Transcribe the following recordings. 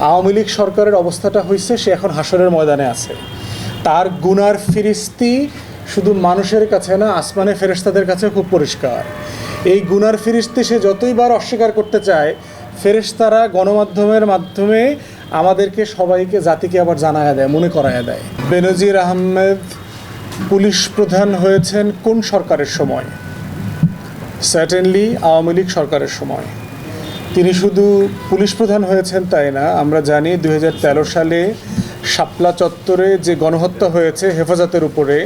আওয়ামী লীগ সরকারের অবস্থাটা হয়েছে সে এখন হাসরের ময়দানে আছে। তার গুনার ফিরিস্তি শুধু মানুষের কাছে না আসমানে ফেরেশতাদের কাছে খুব পরিষ্কার। এই গুনার ফিরিস্তি সে যতই বার অস্বীকার করতে চায়, ফেরেশতারা গণমাধ্যমের মাধ্যমে আমাদেরকে সবাইকে, জাতিকে আবার জানায়া দেয়, মনে করায়া দেয়। বেনজির আহমেদ পুলিশ প্রধান হয়েছেন কোন সরকারের সময়? সার্টেনলি আওয়ামী লীগ সরকারের সময়। তিনি শুধু পুলিশ প্রধান হয়েছেন তাই না? আমরা জানি দু হাজার তেরো সালে শাপলা চত্বরে যে গণহত্যা হয়েছে হেফাজতের উপরে,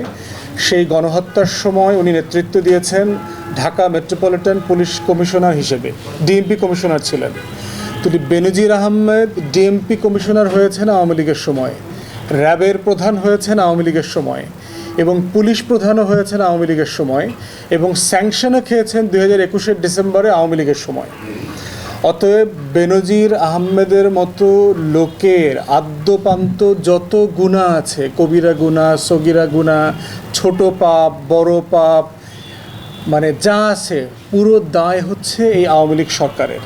সেই গণহত্যার সময় উনি নেতৃত্ব দিয়েছেন ঢাকা মেট্রোপলিটন পুলিশ কমিশনার হিসেবে ডিএমপি কমিশনার ছিলেন। তিনি বেনজির আহমেদ ডিএমপি কমিশনার হয়েছেন আওয়ামী লীগের সময়, র্যাবের প্রধান হয়েছেন আওয়ামী লীগের সময় এবং পুলিশ প্রধানও হয়েছেন আওয়ামী লীগের সময় এবং স্যাংশনও খেয়েছেন দুই হাজার একুশের ডিসেম্বরে আওয়ামী লীগের সময়। অতএব বেনজির আহমেদের মতো লোকের আদ্যপান্ত যত গুণা আছে, কবিরা গুণা, সগিরা গুণা, ছোট পাপ, বড় পাপ মানে যা আছে, পুরো দায় হচ্ছে এই আওয়ামী লীগ সরকারের।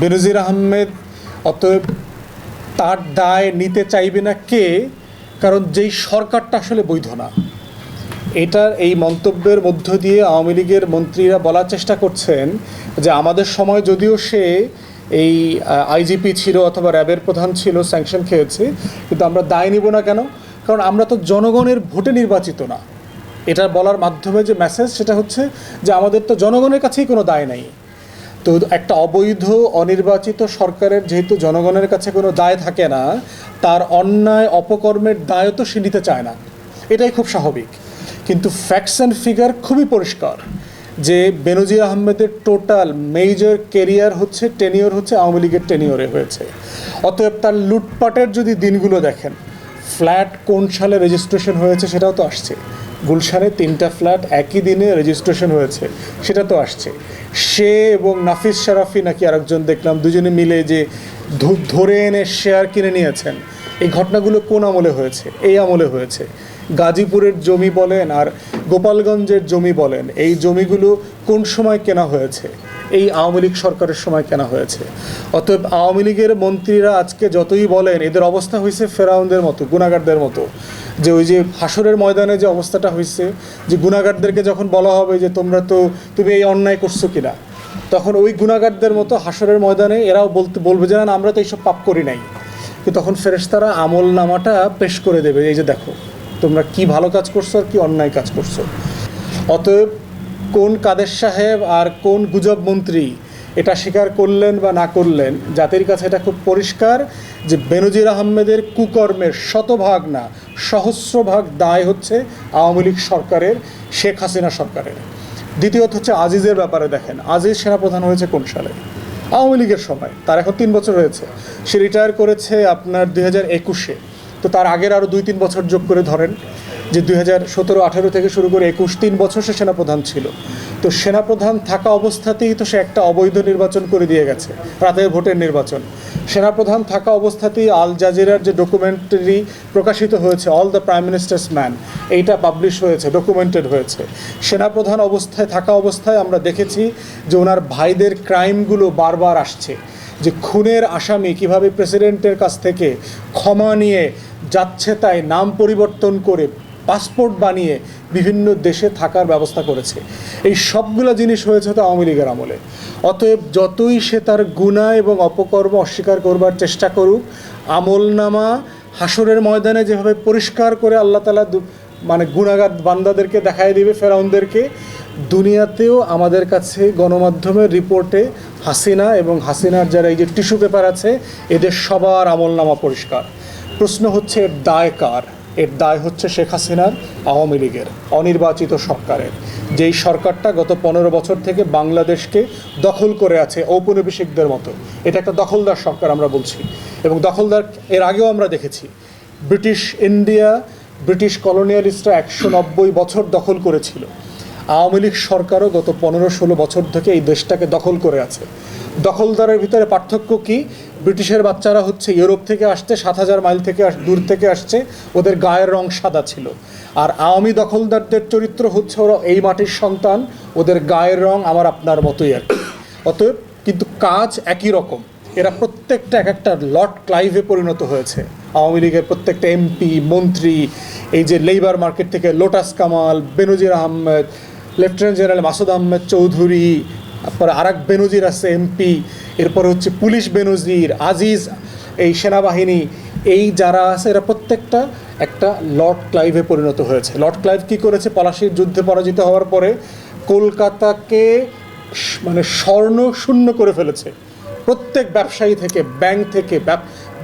বেনজির আহমেদ অতএব তার দায় নিতে চাইবে না কে? কারণ যেই সরকারটা আসলে বৈধ না। এটার এই মন্তব্যের মধ্য দিয়ে আওয়ামী লীগের মন্ত্রীরা বলার চেষ্টা করছেন যে আমাদের সময় যদিও সে এই আইজিপি ছিল অথবা র্যাবের প্রধান ছিল, স্যাংশন খেয়েছে, কিন্তু আমরা দায় নিব না কেন? কারণ আমরা তো জনগণের ভোটে নির্বাচিত না। এটা বলার মাধ্যমে যে মেসেজ সেটা হচ্ছে যে আমাদের তো জনগণের কাছেই কোনো দায় নাই। তো একটা অবৈধ, অনির্বাচিত সরকারের যেহেতু জনগণের কাছে কোনো দায় থাকে না, তার অন্যায়, অপকর্মের দায়ও তো সে নিতে চায় না। এটাই খুব স্বাভাবিক। কিন্তু ফ্যাক্টস অ্যান্ড ফিগার খুবই পরিষ্কার যে বেনজির আহমেদের টোটাল মেজর কেরিয়ার হচ্ছে টেনিওর হচ্ছে, আওয়ামী লীগের টেনিওরে হয়েছে। অতএব তার লুটপাটের যদি দিনগুলো দেখেন ফ্ল্যাট কোন সালে রেজিস্ট্রেশন হয়েছে সেটাও তো আসছে। গুলশানে তিনটা ফ্ল্যাট একই দিনে রেজিস্ট্রেশন হয়েছে, সেটা তো আসছে। সে এবং নাফিস শারাফি নাকি আরেকজন দেখলাম, দুজনে মিলে যে ধরে এনে শেয়ার কিনে নিয়েছেন, এই ঘটনাগুলো কোন আমলে হয়েছে? এই আমলে হয়েছে। গাজীপুরের জমি বলেন আর গোপালগঞ্জের জমি বলেন, এই জমিগুলো কোন সময় কেনা হয়েছে? এই আওয়ামী লীগ সরকারের সময় কেনা হয়েছে। অতএব আওয়ামী লীগের মন্ত্রীরা আজকে যতই বলেন, এদের অবস্থা হয়েছে ফেরাউনদের মতো গুণাগারদের মতো। যে ওই যে হাসরের ময়দানে যে অবস্থাটা হয়েছে যে গুণাগারদেরকে যখন বলা হবে যে তোমরা তো, তুমি এই অন্যায় করছ কিনা, তখন ওই গুণাগারদের মতো হাসরের ময়দানে এরাও বলতে, বলবে যে না আমরা তো এইসব পাপ করি নাই। তখন ফেরেশতারা আমল নামাটা পেশ করে দেবে। এই যে দেখো তোমরা কি ভালো কাজ করছ আর কি অন্যায় কাজ করছ? অতএব কোন কাদের সাহেব আর কোন গুজব মন্ত্রী এটা স্বীকার করলেন বা না করলেন, জাতির কাছে এটা খুব পরিষ্কার যে বেনজির আহমেদের কুকর্মের শতভাগ না, সহস্রভাগ দায় হচ্ছে আওয়ামী লীগ সরকারের, শেখ হাসিনা সরকারের। দ্বিতীয়ত হচ্ছে আজিজের ব্যাপারে দেখেন, আজিজ সেনাপ্রধান হয়েছে কোন সালে? আওয়ামী লীগের সময়, তার এখন তিন বছর হয়েছে। সে রিটায়ার করেছে আপনার দুই হাজার একুশে। তো তার আগের আরও দুই, তিন বছর যোগ করে ধরেন যে দুই হাজার সতেরো, আঠেরো থেকে শুরু করে একুশ, তিন বছর সে সেনাপ্রধান ছিল। তো সেনাপ্রধান থাকা অবস্থাতেই তো সে একটা অবৈধ নির্বাচন করে দিয়ে গেছে, রাতের ভোটের নির্বাচন। সেনাপ্রধান থাকা অবস্থাতেই আল জাজিরার যে ডকুমেন্টারি প্রকাশিত হয়েছে all the prime minister's man এইটা পাবলিশ হয়েছে ডকুমেন্টেড হয়েছে। সেনাপ্রধান অবস্থায়, থাকা অবস্থায় আমরা দেখেছি যে ওনার ভাইদের ক্রাইমগুলো বারবার আসছে, যে খুনের আসামি কীভাবে প্রেসিডেন্টের কাছ থেকে ক্ষমা নিয়ে যাচ্ছে তাই নাম পরিবর্তন করে পাসপোর্ট বানিয়ে বিভিন্ন দেশে থাকার ব্যবস্থা করেছে। এই সবগুলো জিনিস হয়েছে তো আওয়ামী লীগের আমলে। অতএব যতই সে তার গুণা এবং অপকর্ম অস্বীকার করবার চেষ্টা করুক, আমলনামা হাসরের ময়দানে যেভাবে পরিষ্কার করে আল্লাহ তালা মানে গুণাগার বান্দাদেরকে দেখায় দিবে, ফেরাউনদেরকে, দুনিয়াতেও আমাদের কাছে গণমাধ্যমের রিপোর্টে হাসিনা এবং হাসিনার যারা এই যে টিস্যু পেপার আছে, এদের সবার আমলনামা পরিষ্কার। প্রশ্ন হচ্ছে, এর দায় কার? এর দায় হচ্ছে শেখ হাসিনার, আওয়ামী লীগের, অনির্বাচিত সরকারের। যেই সরকারটা গত পনেরো বছর থেকে বাংলাদেশকে দখল করে আছে ঔপনিবেশিকদের মতো। এটা একটা দখলদার সরকার আমরা বলছি। এবং দখলদার, এর আগেও আমরা দেখেছি, ব্রিটিশ ইন্ডিয়া, ব্রিটিশ কলোনিয়ালিস্টরা একশো নব্বই বছর দখল করেছিল। আওয়ামী লীগ সরকারও গত পনেরো ষোলো বছর থেকে এই দেশটাকে দখল করে আছে। দখলদারের ভিতরে পার্থক্য কি? ব্রিটিশের বাচ্চারা হচ্ছে ইউরোপ থেকে আসছে, সাত হাজার মাইল থেকে দূর থেকে আসছে, ওদের গায়ের রং সাদা ছিল। আর আওয়ামী দখলদারদের চরিত্র হচ্ছে ওরা এই মাটির সন্তান, ওদের গায়ের রং আমার আপনার মতোই আর কি। অতএব কিন্তু কাজ একই রকম। এরা প্রত্যেকটা এক একটা লর্ড ক্লাইভে পরিণত হয়েছে। আওয়ামী লীগের প্রত্যেকটা এমপি, মন্ত্রী, এই যে লেবার মার্কেট থেকে lotus Kamal, Benazir Ahmed, lieutenant general Masud Ahmed Chowdhury তারপরে আরাক বেনজির আছে, এমপি, এরপরে হচ্ছে পুলিশ বেনজির, আজিজ, এই সেনাবাহিনী, এই যারা আছে এরা প্রত্যেকটা একটা লর্ড ক্লাইভে পরিণত হয়েছে। লর্ড ক্লাইভ কি করেছে? পলাশির যুদ্ধে পরাজিত হওয়ার পরে কলকাতাকে মানে স্বর্ণ শূন্য করে ফেলেছে। প্রত্যেক ব্যবসায়ী থেকে, ব্যাংক থেকে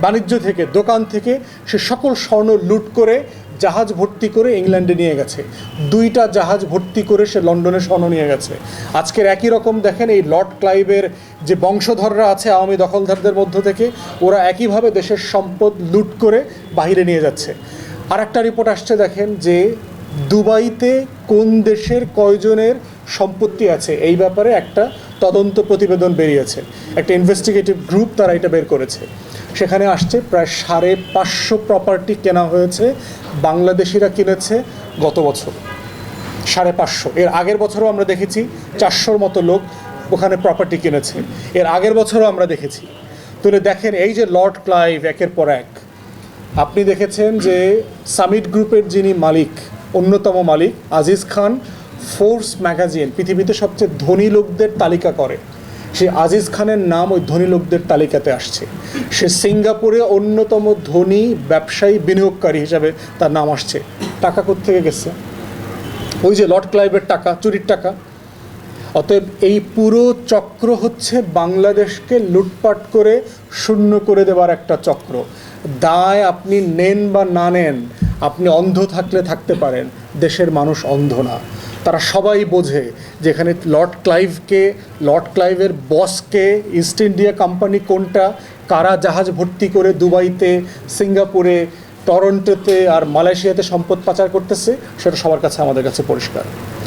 বাণিজ্য থেকে, দোকান থেকে সে সকল স্বর্ণ লুট করে জাহাজ ভর্তি করে ইংল্যান্ডে নিয়ে গেছে। দুইটা জাহাজ ভর্তি করে সে লন্ডনে স্বর্ণ নিয়ে গেছে। আজকের একই রকম দেখেন, এই লর্ড ক্লাইভের যে বংশধররা আছে আওয়ামী দখলদারদের মধ্য থেকে, ওরা একইভাবে দেশের সম্পদ লুট করে বাইরে নিয়ে যাচ্ছে। আর একটা রিপোর্ট আসছে দেখেন যে, দুবাইতে কোন দেশের কয়জনের সম্পত্তি আছে? এই ব্যাপারে একটা তদন্ত প্রতিবেদন বেরিয়েছে। একটা ইনভেস্টিগেটিভ গ্রুপ তারা এটা বের করেছে। সেখানে আসছে প্রায় সাড়ে পাঁচশো প্রপার্টি কেনা হয়েছে, বাংলাদেশিরা কিনেছে গত বছর। সাড়ে পাঁচশো। এর আগের বছরও আমরা দেখেছি চারশোর মতো লোক ওখানে প্রপার্টি কিনেছে। এর আগের বছরও আমরা দেখেছি। তাহলে দেখেন, এই যে লর্ড ক্লাইভ একের পর এক, আপনি দেখেছেন যে সামিট গ্রুপের যিনি মালিক, অন্যতম মালিক, আজিজ খান ফোর্স ম্যাগাজিন পৃথিবীতে সবচেয়ে ধনী লোকদের তালিকা করে। সে আজিজ খানের নাম ওই ধনী লোকদের তালিকাতে আসছে। সে সিঙ্গাপুরে অন্যতম ধনী ব্যবসায়ী বিনিয়োগকারী হিসাবে তার নাম আসছে। টাকা কোত্থেকে গেছে? ওই যে লর্ড ক্লাইভের টাকা, চুরির টাকা। অতএব এই পুরো চক্র হচ্ছে বাংলাদেশকে লুটপাট করে শূন্য করে দেওয়ার একটা চক্র। দায় আপনি নেন বা না নেন, আপনি অন্ধ থাকলে থাকতে পারেন, দেশের মানুষ অন্ধ না। তারা সবাই বোঝে যেখানে লর্ড ক্লাইভকে, লর্ড ক্লাইভের বসকে, ইস্ট ইন্ডিয়া কোম্পানি কোনটা, কারা জাহাজ ভর্তি করে দুবাইতে, সিঙ্গাপুরে, টরন্টোতে আর মালয়েশিয়াতে সম্পদ পাচার করতেছে, সেটা সবার কাছে আমাদের কাছে পরিষ্কার।